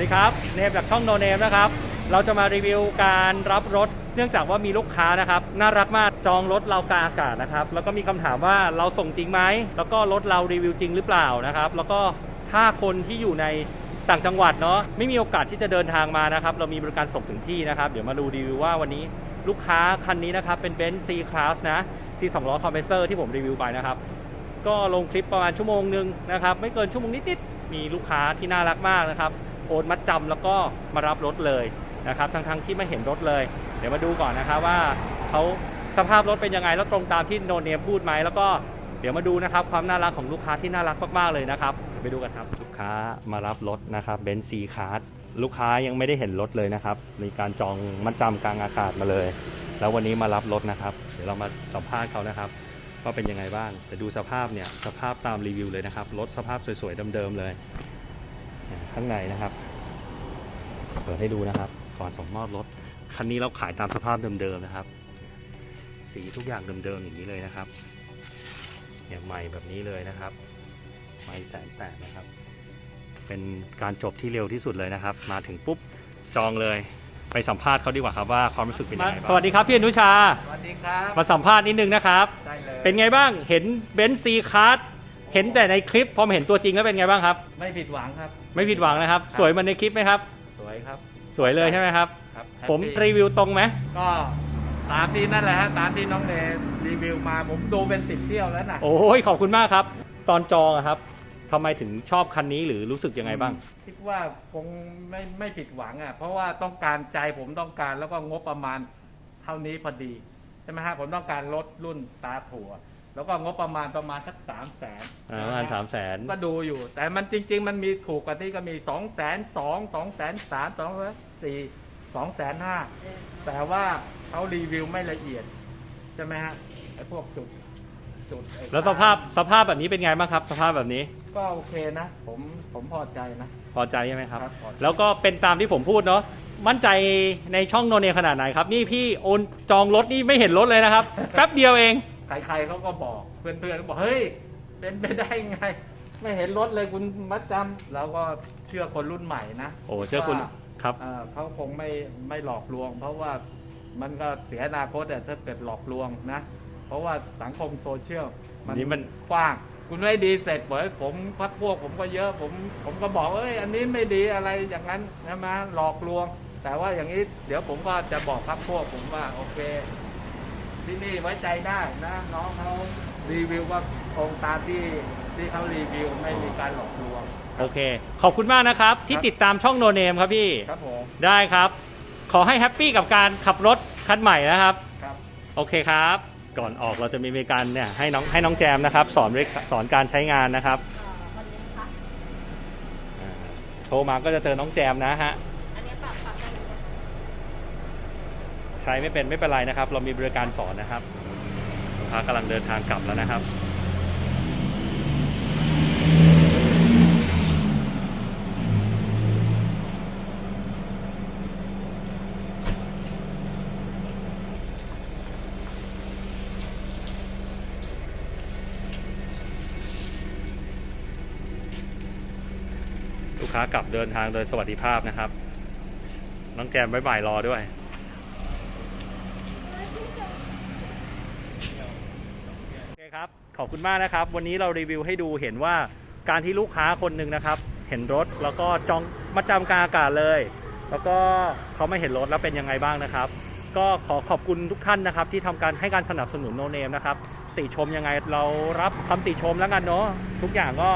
ดีครับเนมจากช่องโนเนมนะครับ เราจะมารีวิวการรับรถ เนื่องจากว่ามีลูกค้านะครับน่ารักมากจองรถเรากาอากาศนะครับ แล้วก็มีคำถามว่าเราส่งจริงไหมแล้วก็รถเรารีวิวจริงหรือเปล่านะครับ แล้วก็ถ้าคนที่อยู่ในต่างจังหวัดเนาะไม่มีโอกาสที่จะเดินทางมานะครับ เรามีบริการส่งถึงที่นะครับ เดี๋ยวมาดูรีวิวว่าวันนี้ลูกค้าคันนี้นะครับ เป็น b e n z C Class นะ C 2 0 0 Compressor ที่ผมรีวิวไปนะครับ ก็ลงคลิปประมาณชั่วโมงหนึ่งนะครับ ไม่เกินชั่วโมงนิดๆมีลูกค้าที่น่ารักมากนะครับ โอนมัดจำแล้วก็มารับรถเลยนะครับทั้งๆที่ไม่เห็นรถเลย เดี๋ยวมาดูก่อนนะครับว่าเขาสภาพรถเป็นยังไงแล้วตรงตามที่โนเนมพูดไหมแล้วก็เดี๋ยวมาดูนะครับความน่ารักของลูกค้าที่น่ารักมากๆเลยนะครับไปดูกันครับลูกค้ามารับรถนะครับเบนซ์ซีคาร์ลูกค้ายังไม่ได้เห็นรถเลยนะครับมีการจองมัดจำกลางอากาศมาเลย แล้ววันนี้มารับรถนะครับ เดี๋ยวเรามาสัมภาษณ์เขานะครับว่าเป็นยังไงบ้างแต่ดูสภาพเนี่ยสภาพตามรีวิวเลยนะครับรถสภาพสวยๆเดิมๆเลย ข้างในนะครับ เปิดให้ดูนะครับก่อนส่งมอบรถ คันนี้เราขายตามสภาพเดิมๆนะครับ สีทุกอย่างเดิมๆอย่างนี้เลยนะครับเนี่ยใหม่แบบนี้เลยนะครับไม่แสนแปดนะครับ เป็นการจบที่เร็วที่สุดเลยนะครับ มาถึงปุ๊บจองเลยไปสัมภาษณ์เขาดีกว่าครับว่าความรู้สึกเป็นยังไงบ้างสวัสดีครับพี่อนุชาสวัสดีครับมาสัมภาษณ์นิดนึงนะครับได้เลยเป็นไงบ้างเห็นเบนซ์ซีคาร์ด เห็นแต่ในคลิปพอมาเห็นตัวจริงแล้วเป็นไงบ้างครับ ไม่ผิดหวังครับ ไม่ผิดหวังนะครับครับสวยเหมันในคลิปไหมครับ สวยครับสวยเลยใช่ไหมครับ ครับผมแฮปปี้รีวิวตรงไหมก็ตามที่นั่นแหละฮะตามที่น้องเนรีวิวมาผมดูเป็นสิบเที่ยวแล้วนะโอ้ยขอบคุณมากครับ ตอนจองอะครับทำไมถึงชอบคันนี้หรือรู้สึกยังไงบ้าง คิดว่าคงไม่ไม่ผิดหวังอะเพราะว่าต้องการใจผมต้องการแล้วก็งบประมาณเท่านี้พอดีใช่ไหมฮะผมต้องการรถรุ่นตาถั่ว แล้วก็งบประมาณประมาณสักสามแสนอ่าประมาณสามแสนก็ดูอยู่ แต่มันจริง ๆ มันมีถูกกว่านี้ก็มีสองแสนสองสองแสนสามสองแสนสี่สองแสนห้าแต่ว่าเขารีวิวไม่ละเอียด ใช่ไหมฮะไอ้พวกจุดจุดไอ้แล้วสภาพสภาพแบบนี้เป็นไงบ้างครับ สภาพแบบนี้ก็โอเคนะ ผมผมพอใจนะ พอใจใช่ไหมครับ ครับพอใจ แล้วก็เป็นตามที่ผมพูดเนาะมั่นใจในช่องโนเนมขนาดไหนครับ นี่พี่โอนจองรถนี่ไม่เห็นรถเลยนะครับ แป๊บเดียวเอง ใครๆเขาก็บอกเพื่อนๆก็บอกเฮ้ย เป็นไปได้ไง ไม่เห็นรถเลยคุณมัดจำเราก็เชื่อคนรุ่นใหม่นะโอ้เชื่อคุณว่าครับ เอ่อเขาคงไม่ไม่หลอกลวง เพราะว่ามันก็เสียอนาคตอะถ้าเกิดหลอกลวงนะ เพราะว่าสังคมโซเชียลนี่มัน กว้าง คุณไม่ดีเสร็จเผยผมพักพวกผมก็เยอะผมผมก็บอกเอ้ยอันนี้ไม่ดีอะไรอย่างนั้นใช่ไหมหลอกลวง แต่ว่าอย่างนี้เดี๋ยวผมก็จะบอกพักพวกผมว่าโอเค ที่นี่ไว้ใจได้นะน้องเขารีวิวว่าตรงตามที่ที่เขารีวิวไม่มีการหลอกลวง โอเค ขอบคุณมากนะครับ ที่ครับติดตามช่องโนเนมครับพี่ ครับผมได้ครับ ขอให้แฮปปี้กับการขับรถคันใหม่นะครับ ครับ โอเคครับ ก่อนออกเราจะมีการเนี่ยให้น้องให้น้องแจมนะครับ สอนวิสอนการใช้งานนะครับอ่าโทรมาก็จะเจอน้องแจมนะฮะ อันนี้ปรับปรับได้เลย ใช้ไม่เป็นไม่เป็นไรนะครับ เรามีบริการสอนนะครับลูกค้ากำลังเดินทางกลับแล้วนะครับลูกค้ากลับเดินทางโดยสวัสดิภาพนะครับ น้องแจมบ๊ายบายรอด้วย โอเครับ ขอบคุณมากนะครับ วันนี้เรารีวิวให้ดูเห็นว่าการที่ลูกค้าคนหนึ่งนะครับ เห็นรถแล้วก็จองมาจำกลางอากาศเลย แล้วก็เขาไม่เห็นรถแล้วเป็นยังไงบ้างนะครับ ก็ขอขอบคุณทุกท่านนะครับ ที่ทำการให้การสนับสนุนโนเนมนะครับ ติชมยังไงเรารับคำติชมแล้วกันเนาะทุกอย่างก็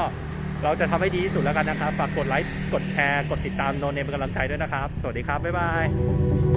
เราจะทำให้ดีที่สุดแล้วกันนะครับ ฝากกดไลค์ กดแชร์ กดติดตามโนเนมเป็นกำลังใจด้วยนะครับ สวัสดีครับ บ๊ายบาย